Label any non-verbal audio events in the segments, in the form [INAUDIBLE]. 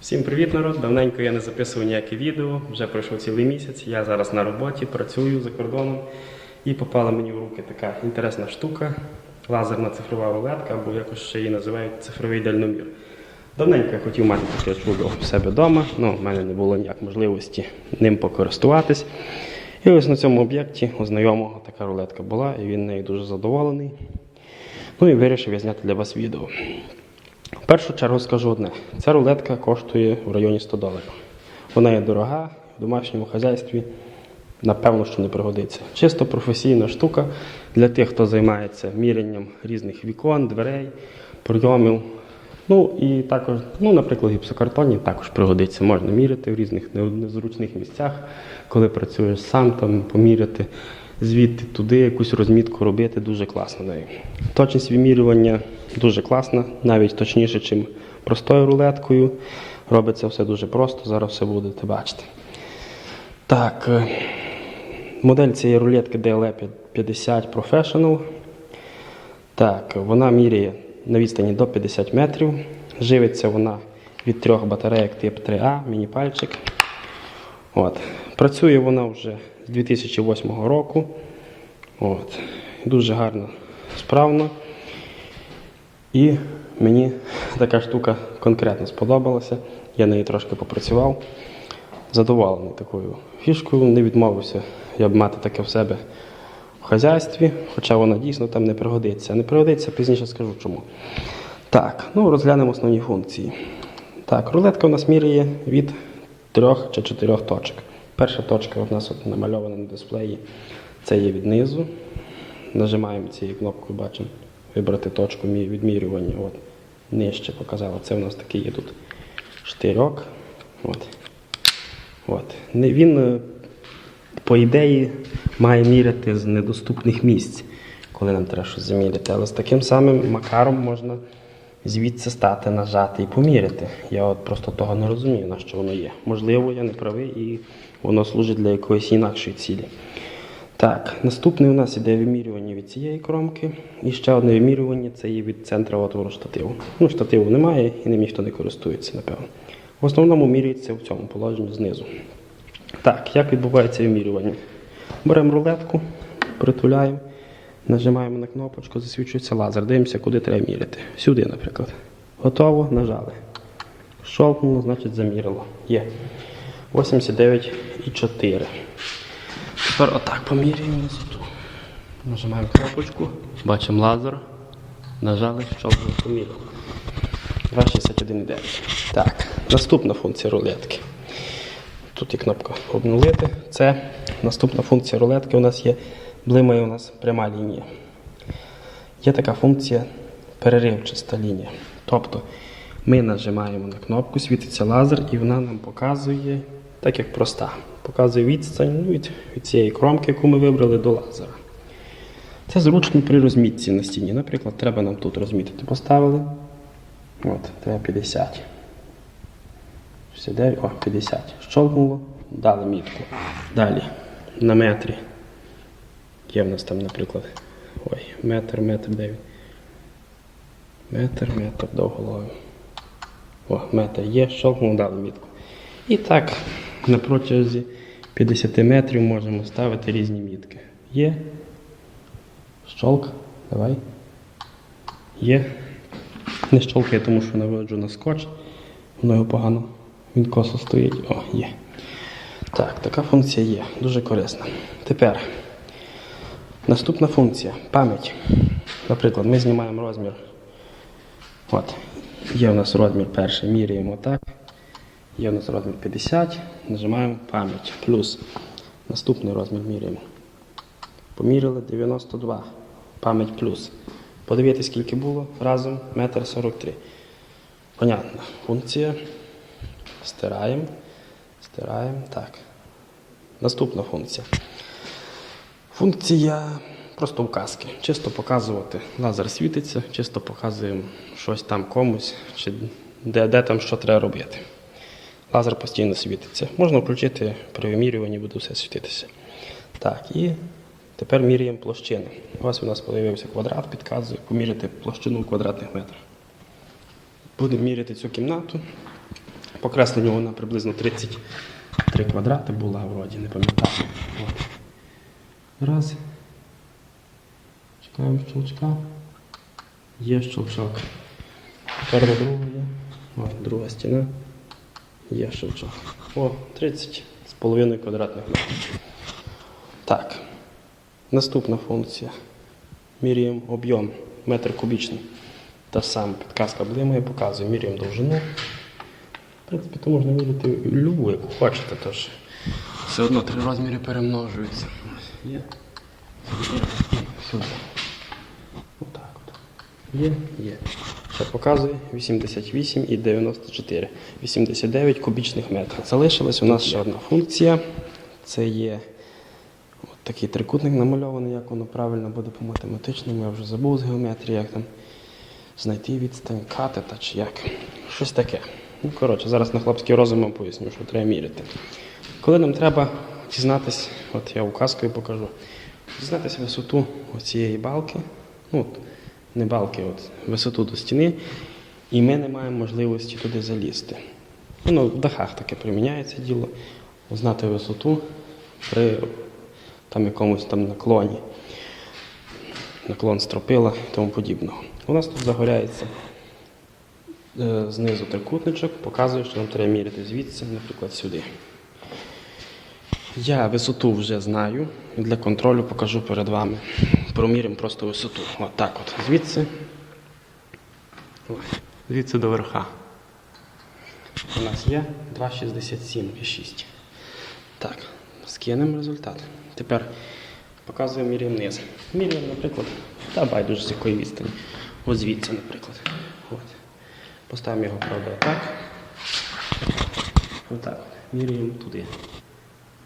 Всім привіт, народ! Давненько я не записував ніяке відео, вже пройшов цілий місяць. Я зараз на роботі, працюю за кордоном і попала мені в руки така інтересна штука лазерна цифрова рулетка, або якось ще її називають цифровий дальномір. Давненько я хотів мати таке чудо в себе вдома, але в мене не було ніяк можливості ним покористуватись. І ось на цьому об'єкті у знайомого така рулетка була, і він нею дуже задоволений. Ну і вирішив я зняти для вас відео. В першу чергу скажу одне: ця рулетка коштує в районі 100 доларів. Вона є дорога, в домашньому хазяйстві, напевно, що не пригодиться. Чисто професійна штука для тих, хто займається мірянням різних вікон, дверей, прийомів. Ну і також, ну, наприклад, гіпсокартоні також пригодиться. Можна міряти в різних не- незручних місцях, коли працюєш сам, там поміряти звідти туди якусь розмітку робити дуже класно нею. Точність вимірювання дуже класна, навіть точніше, ніж простою рулеткою. Робиться все дуже просто, зараз все будете бачити. Так, е, модель цієї рулетки DLE 50 Professional. Так, вона міряє на відстані до 50 метрів. Живиться вона від трьох батарейок тип 3А, міні-пальчик. От. Працює вона вже з 2008 року. От. Дуже гарно, справно. І мені така штука конкретно сподобалася. Я нею трошки попрацював. Задоволений такою фішкою, не відмовився я б мати таке в себе в хазяйстві, хоча вона дійсно там не пригодиться. Не пригодиться, пізніше скажу чому. Так, ну розглянемо основні функції. Так, рулетка у нас міряє від трьох чи чотирьох точок. Перша точка у нас от намальована на дисплеї. Це є віднизу. Нажимаємо цією кнопкою, бачимо, вибрати точку відмірювання. От, нижче показала. Це у нас такий є тут штирьок. От. От. Він, е, по ідеї, має міряти з недоступних місць, коли нам треба щось заміряти. Але з таким самим макаром можна звідси стати, нажати і поміряти. Я от просто того не розумію, на що воно є. Можливо, я не правий і воно служить для якоїсь інакшої цілі. Так, наступне у нас іде вимірювання від цієї кромки. І ще одне вимірювання це є від центра отвору штативу. Ну, штативу немає і ним ніхто не користується, напевно. В основному міряється в цьому положенні знизу. Так, як відбувається вимірювання? Беремо рулетку, притуляємо, нажимаємо на кнопочку, засвічується лазер. Дивимося, куди треба міряти. Сюди, наприклад. Готово, нажали. Щолкнуло, значить замірило. Є. 89,4. Тепер отак поміряємо висоту. Нажимаємо кнопочку, бачимо лазер. Нажали, щолкнуло, поміряли. 261,9. Так, наступна функція рулетки. Тут є кнопка обнулити. Це наступна функція рулетки. У нас є блимає у нас пряма лінія. Є така функція переривчаста лінія. Тобто ми нажимаємо на кнопку, світиться лазер, і вона нам показує, так як проста, показує відстань ну, від, від цієї кромки, яку ми вибрали до лазера. Це зручно при розмітці на стіні. Наприклад, треба нам тут розмітити. Поставили. От, треба 50. 69, о, 50. Щолкнуло, дали мітку. Далі. На метрі. Є в нас там, наприклад. Ой, метр, метр, де він? Метр, метр довголовий. О, метр є, щолкнуло, дали мітку. І так, на протязі 50 метрів можемо ставити різні мітки. Є. Щолк. Давай. Є. Не щолкає, тому що наводжу на скотч. Воно його погано. Він косо стоїть. О, є. Так, така функція є. Дуже корисна. Тепер наступна функція пам'ять. Наприклад, ми знімаємо розмір. От. Є у нас розмір перший, міряємо так. Є у нас розмір 50, нажимаємо пам'ять. Плюс наступний розмір міряємо. Поміряли 92. Пам'ять плюс. Подивіться, скільки було разом метр 43. Понятна функція. Стираємо. Стираємо. Так. Наступна функція. Функція просто указки. Чисто показувати. Лазер світиться, чисто показуємо щось там комусь, чи де, де там що треба робити. Лазер постійно світиться. Можна включити при вимірюванні, буде все світитися. Так, і тепер міряємо площини. Ось у нас з'явився квадрат, підказує поміряти площину в квадратних метрах. Будемо міряти цю кімнату. По кресленню вона приблизно 33 квадрати була вроді, не пам'ятаю. Раз. Чекаємо щелчка. Є щелчок. Тепер на другу є. О, друга стіна. Є щелчок. О, 30 з половиною квадратних метрів. Так. Наступна функція. Міряємо об'єм, метр кубічний. Та сама підказка блимає, показує, міряємо довжину. В принципі, то можна міряти любу, яку хочете, тож все одно три розміри перемножуються. Є. Сюди. Отак от. Є, є. Ще показує 88 і 94. 89 кубічних метрів. Залишилась у нас ще одна функція. Це є от такий трикутник намальований, як воно правильно буде по математичному. Я вже забув з геометрії, як там знайти відстань катета чи як. Щось таке. Ну, коротше, зараз на хлопський розум поясню, що треба міряти. Коли нам треба дізнатись, от я указкою покажу, дізнатися висоту цієї балки, ну, не балки, от, висоту до стіни, і ми не маємо можливості туди залізти. Ну, в дахах таке приміняється діло, знати висоту при там, якомусь там наклоні, наклон стропила і тому подібного. У нас тут загоряється е, знизу трикутничок, показує, що нам треба міряти звідси, наприклад, сюди. Я висоту вже знаю. Для контролю покажу перед вами. Проміряємо просто висоту. От так от. Звідси. Звідси до верха. У нас є 2,67,6. Так, скинемо результат. Тепер показуємо міряємо низ. Міряємо, наприклад, та байдуже з якої відстані. Ось звідси, наприклад. От. Поставимо його, правда, отак. Отак. Міряємо туди.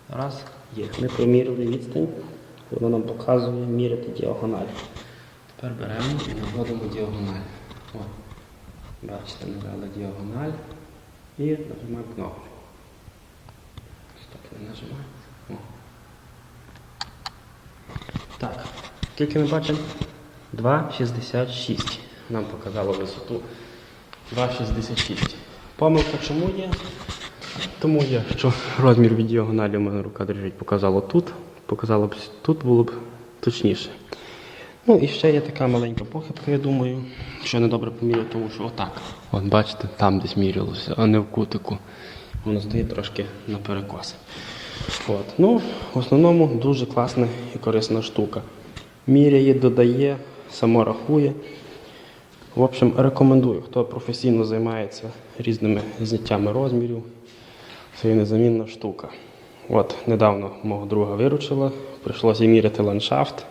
Раз, є. Ми проміряли відстань, воно нам показує міряти діагональ. Тепер беремо і наводимо діагональ. О, бачите, навели діагональ і нажимаємо кнопку. Стоп, не нажимаємо. Так, скільки ми бачимо? 2,66. Нам показало висоту 2,66. Помилка чому є? Тому є, що розмір від діагоналі у мене рука держить, показало тут. Показало б тут було б точніше. Ну і ще є така маленька похибка, я думаю, що недобре поміряв, тому що отак. От бачите, там десь мірялося, а не в кутику. Воно стоїть трошки наперекос. От. Ну, в основному дуже класна і корисна штука. Міряє, додає, само рахує. В общем, рекомендую, хто професійно займається різними зняттями розмірів. Це є незамінна штука. От, недавно мого друга виручила, прийшлося міряти ландшафт.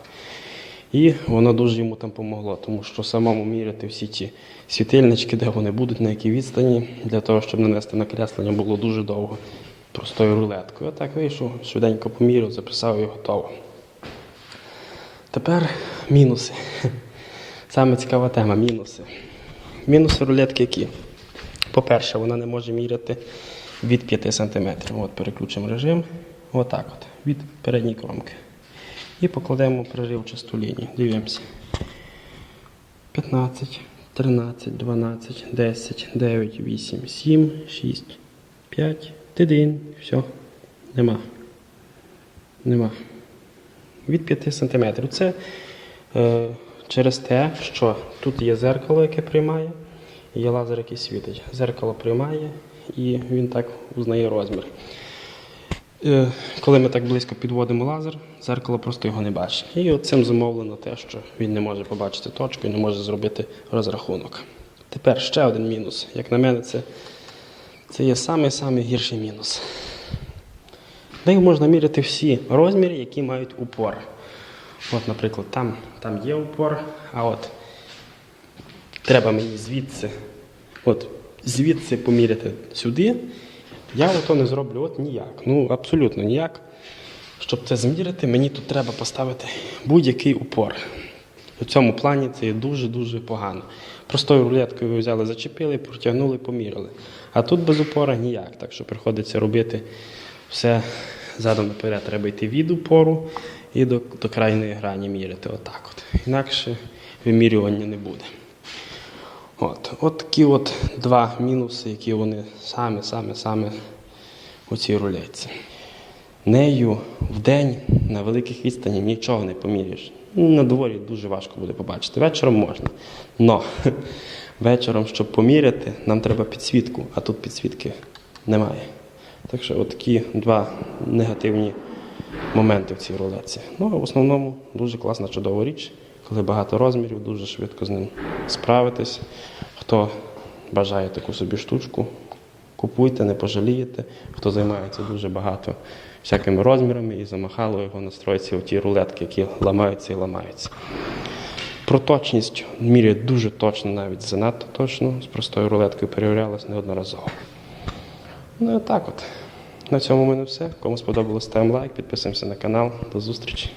І воно дуже йому там помогло, тому що самому міряти всі ці світильнички, де вони будуть, на якій відстані, для того, щоб нанести накреслення, було дуже довго простою рулеткою. Отак вийшов, швиденько поміряв, записав і готово. Тепер мінуси. [LAUGHS] Саме цікава тема мінуси. Мінуси рулетки які? По-перше, вона не може міряти від 5 см. От переключимо режим. Отак от, від передньої кромки. І покладемо проривчасту лінію. Дивимося. 15, 13, 12, 10, 9, 8, 7, 6, 5, 1. Все. Нема. Нема. Від 5 см. Це е, через те, що тут є зеркало, яке приймає, є лазер, який світить. Зеркало приймає і він так узнає розмір. Е, Коли ми так близько підводимо лазер, зеркало просто його не бачить. І цим замовлено те, що він не може побачити точку і не може зробити розрахунок. Тепер ще один мінус. Як на мене, це, це є самий-самий гірший мінус. Нею можна міряти всі розміри, які мають упор. От, наприклад, там, там є упор, а от треба мені звідси, от звідси поміряти сюди. Я ото не зроблю от ніяк. Ну, абсолютно ніяк. Щоб це зміряти, мені тут треба поставити будь-який упор. У цьому плані це є дуже-дуже погано. Простою рулеткою ви взяли, зачепили, протягнули, поміряли. А тут без упора ніяк. Так що приходиться робити все задом наперед. Треба йти від упору і до, до крайньої грані міряти. Отак от. Інакше вимірювання не буде. От, от такі от два мінуси, які вони саме, саме, саме у цій рулетці. Нею в день на великих відстані нічого не поміряєш. На дворі дуже важко буде побачити. Вечором можна. Но [LAUGHS] вечором, щоб поміряти, нам треба підсвітку, а тут підсвітки немає. Так що такі два негативні моменти в цій рулетці. Ну, а в основному дуже класна, чудова річ, коли багато розмірів, дуже швидко з ним справитись. Хто бажає таку собі штучку, купуйте, не пожалієте. Хто займається дуже багато всякими розмірами і замахало його настроїться у ті рулетки, які ламаються і ламаються. Про точність міряє дуже точно, навіть занадто точно. З простою рулеткою перевірялась неодноразово. Ну і так от. На цьому в мене все. Кому сподобалось, ставимо лайк, підписуємося на канал. До зустрічі.